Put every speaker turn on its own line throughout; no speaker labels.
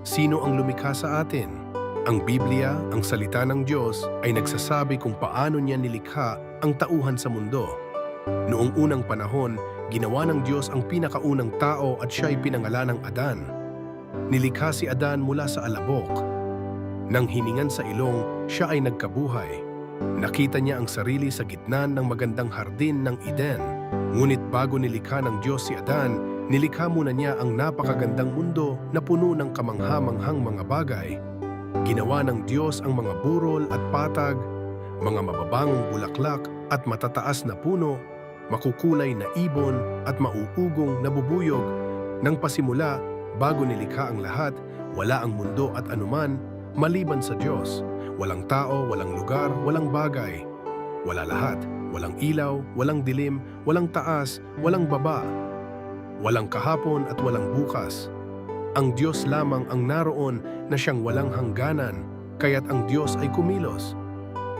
Sino ang lumikha sa atin? Ang Biblia, ang salita ng Diyos, ay nagsasabi kung paano niya nilikha ang tauhan sa mundo. Noong unang panahon, ginawa ng Diyos ang pinakaunang tao at siya ay pinangalan ng Adan. Nilikha si Adan mula sa alabok. Nang hiningan sa ilong, siya ay nagkabuhay. Nakita niya ang sarili sa gitna ng magandang hardin ng Eden. Ngunit bago nilikha ng Diyos si Adan, nilikha muna niya ang napakagandang mundo na puno ng kamangha-manghang mga bagay. Ginawa ng Diyos ang mga burol at patag, mga mababangong bulaklak at matataas na puno, makukulay na ibon at mauugong na bubuyog. Nang pasimula, bago nilikha ang lahat, wala ang mundo at anuman maliban sa Diyos. Walang tao, walang lugar, walang bagay. Wala lahat. Walang ilaw, walang dilim, walang taas, walang baba. Walang kahapon at walang bukas. Ang Diyos lamang ang naroon na siyang walang hangganan, kaya't ang Diyos ay kumilos.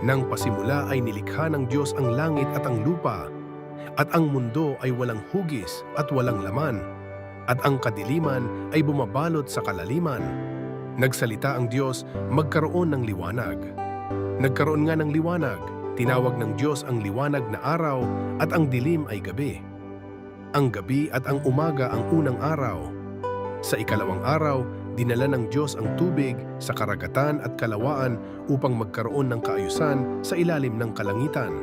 Nang pasimula ay nilikha ng Diyos ang langit at ang lupa, at ang mundo ay walang hugis at walang laman, at ang kadiliman ay bumabalot sa kalaliman. Nagsalita ang Diyos, magkaroon ng liwanag. Nagkaroon nga ng liwanag, tinawag ng Diyos ang liwanag na araw at ang dilim ay gabi. Ang gabi at ang umaga ang unang araw. Sa ikalawang araw, dinala ng Diyos ang tubig sa karagatan at kalawaan upang magkaroon ng kaayusan sa ilalim ng kalangitan.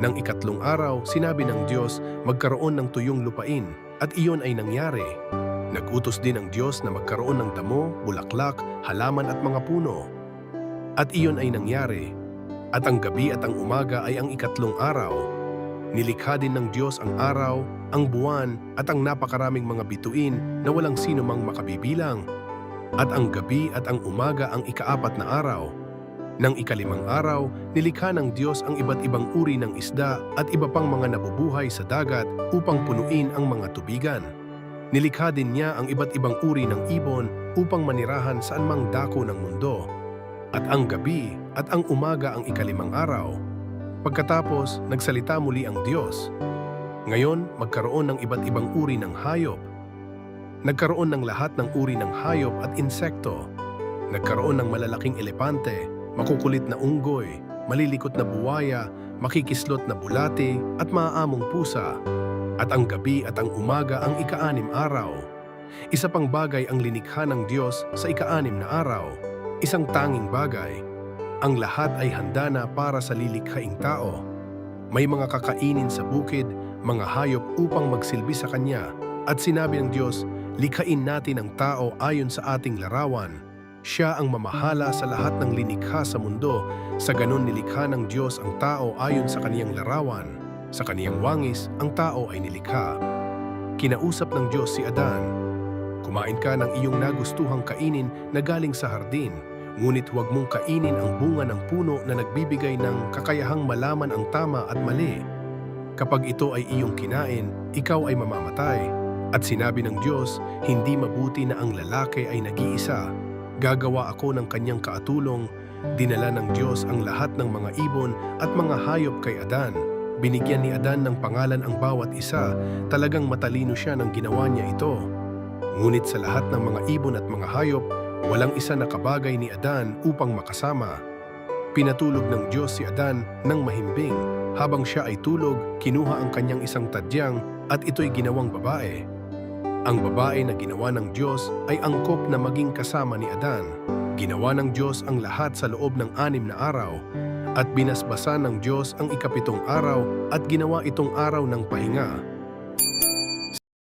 Nang ikatlong araw, sinabi ng Diyos magkaroon ng tuyong lupain at iyon ay nangyari. Nagutos din ang Diyos na magkaroon ng damo, bulaklak, halaman at mga puno. At iyon ay nangyari. At ang gabi at ang umaga ay ang ikatlong araw. Nilikha din ng Diyos ang araw, ang buwan at ang napakaraming mga bituin na walang sino mang makabibilang. At ang gabi at ang umaga ang ikaapat na araw. Nang ikalimang araw, nilikha ng Diyos ang iba't ibang uri ng isda at iba pang mga nabubuhay sa dagat upang punuin ang mga tubigan. Nilikha din niya ang iba't ibang uri ng ibon upang manirahan saan mang dako ng mundo. At ang gabi at ang umaga ang ikalimang araw. Pagkatapos, nagsalita muli ang Diyos. Ngayon, magkaroon ng iba't ibang uri ng hayop. Nagkaroon ng lahat ng uri ng hayop at insekto. Nagkaroon ng malalaking elepante, makukulit na unggoy, malilikot na buwaya, makikislot na bulate at maaamong pusa. At ang gabi at ang umaga ang ikaanim araw. Isa pang bagay ang linikha ng Diyos sa ikaanim na araw. Isang tanging bagay. Ang lahat ay handa na para sa lilikhaing tao. May mga kakainin sa bukid, mga hayop upang magsilbi sa Kanya. At sinabi ng Diyos, likhain natin ang tao ayon sa ating larawan. Siya ang mamahala sa lahat ng linikha sa mundo. Sa ganon nilikha ng Diyos ang tao ayon sa kaniyang larawan. Sa kaniyang wangis, ang tao ay nilikha. Kinausap ng Diyos si Adan, Kumain ka ng iyong nagustuhang kainin na galing sa hardin, ngunit huwag mong kainin ang bunga ng puno na nagbibigay ng kakayahang malaman ang tama at mali. Kapag ito ay iyong kinain, ikaw ay mamamatay. At sinabi ng Diyos, hindi mabuti na ang lalaki ay nag-iisa. Gagawa ako ng kanyang kaatulong. Dinala ng Diyos ang lahat ng mga ibon at mga hayop kay Adan. Binigyan ni Adan ng pangalan ang bawat isa. Talagang matalino siya nang ginawa niya ito. Ngunit sa lahat ng mga ibon at mga hayop, walang isa na kabagay ni Adan upang makasama. Pinatulog ng Diyos si Adan ng mahimbing. Habang siya ay tulog, kinuha ang kanyang isang tadyang at ito'y ginawang babae. Ang babae na ginawa ng Diyos ay angkop na maging kasama ni Adan. Ginawa ng Diyos ang lahat sa loob ng anim na araw at binasbasan ng Diyos ang ikapitong araw at ginawa itong araw ng pahinga